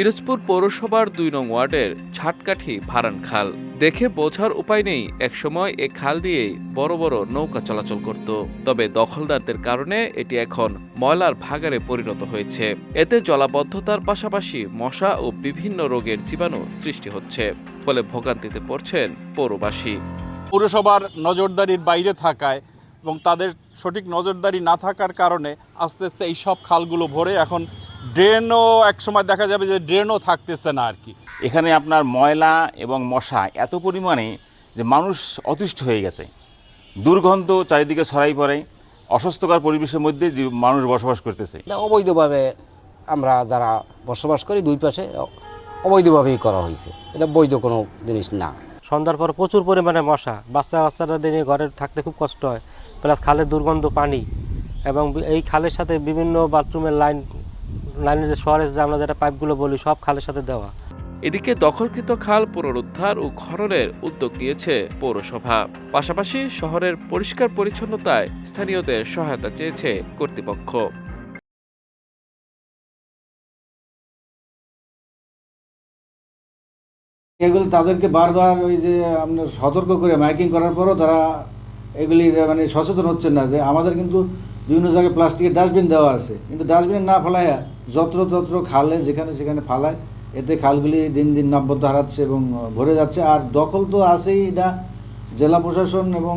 পিরোজপুর পৌরসভার দুই নং ওয়ার্ডের ছাটকাঠি ভারান খাল দেখে বোঝার উপায় নেই, একসময় এ খাল দিয়েই বড় বড় নৌকা চলাচল করত। তবে দখলদারদের কারণে এটি এখন ময়লার ভাগারে পরিণত হয়েছে। এতে জলাবদ্ধতার পাশাপাশি মশা ও বিভিন্ন রোগের জীবাণু সৃষ্টি হচ্ছে। ফলে ভোগান্তিতে পড়ছেন পৌরবাসী। পৌরসভার নজরদারির বাইরে থাকায় এবং তাদের সঠিক নজরদারি না থাকার কারণে আস্তে আস্তে এই সব খালগুলো ভরে এখন ড্রেনও একসময় দেখা যাবে যে ড্রেনও থাকতেছে না আর কি। এখানে আপনার ময়লা এবং মশা এত পরিমাণে যে মানুষ অতিষ্ঠ হয়ে গেছে। দুর্গন্ধ চারিদিকে ছড়াই পড়ে অস্বস্থকর পরিবেশের মধ্যে যে মানুষ বসবাস করতেছে। এটা অবৈধভাবে আমরা যারা বসবাস করি দুই পাশে অবৈধভাবেই করা হয়েছে। এটা বৈধ কোনো জিনিস না। সন্ধ্যার পর প্রচুর পরিমাণে মশা বাচ্চা বাচ্চাদের নিয়ে ঘরে থাকতে খুব কষ্ট হয়। প্লাস খালের দুর্গন্ধ পানি এবং এই খালের সাথে বিভিন্ন বাথরুমের লাইন লাইনের যে সরেজ যে আমরা যেটা পাইপগুলো বলি সব খালের সাথে দেওয়া। এদিকে দখলকৃত খাল পুনরুদ্ধার ও খননের উদ্যোগ নিয়েছে পৌরসভা। পাশাপাশি শহরের পরিষ্কার পরিচ্ছন্নতায় স্থানীয়দের সহায়তা চেয়েছে কর্তৃপক্ষ। এগুলো তাদেরকে বারবার ওই যে আপনার সতর্ক করে মাইকিং করার পরও তারা এগুলি মানে সচেতন হচ্ছেন না যে আমাদের কিন্তু বিভিন্ন জায়গায় প্লাস্টিকের ডাস্টবিন দেওয়া আছে। কিন্তু ডাস্টবিন না ফেলায় যত্র তত্র খালে, যেখানে সেখানে ফালায়, এতে খালগুলি দিন দিন নাব্যতা হারাচ্ছে এবং ভরে যাচ্ছে। আর দখল তো আছেই এটা জেলা প্রশাসন এবং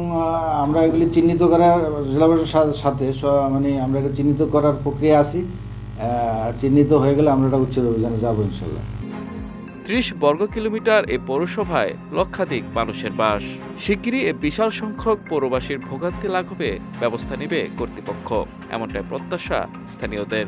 আমরা এগুলি চিহ্নিত করার, জেলা প্রশাসনের সাথে মানে আমরা এটা চিহ্নিত করার প্রক্রিয়া আছি। চিহ্নিত হয়ে গেলে আমরা এটা উচ্ছেদ অভিযানে যাব ইনশাল্লাহ। ত্রিশ বর্গ কিলোমিটার এ পৌরসভায় লক্ষাধিক মানুষের বাস। শিগগিরই এ বিশাল সংখ্যক পৌরবাসীর ভোগান্তি লাঘবে ব্যবস্থা নেবে কর্তৃপক্ষ। এমনটাই প্রত্যাশা স্থানীয়দের।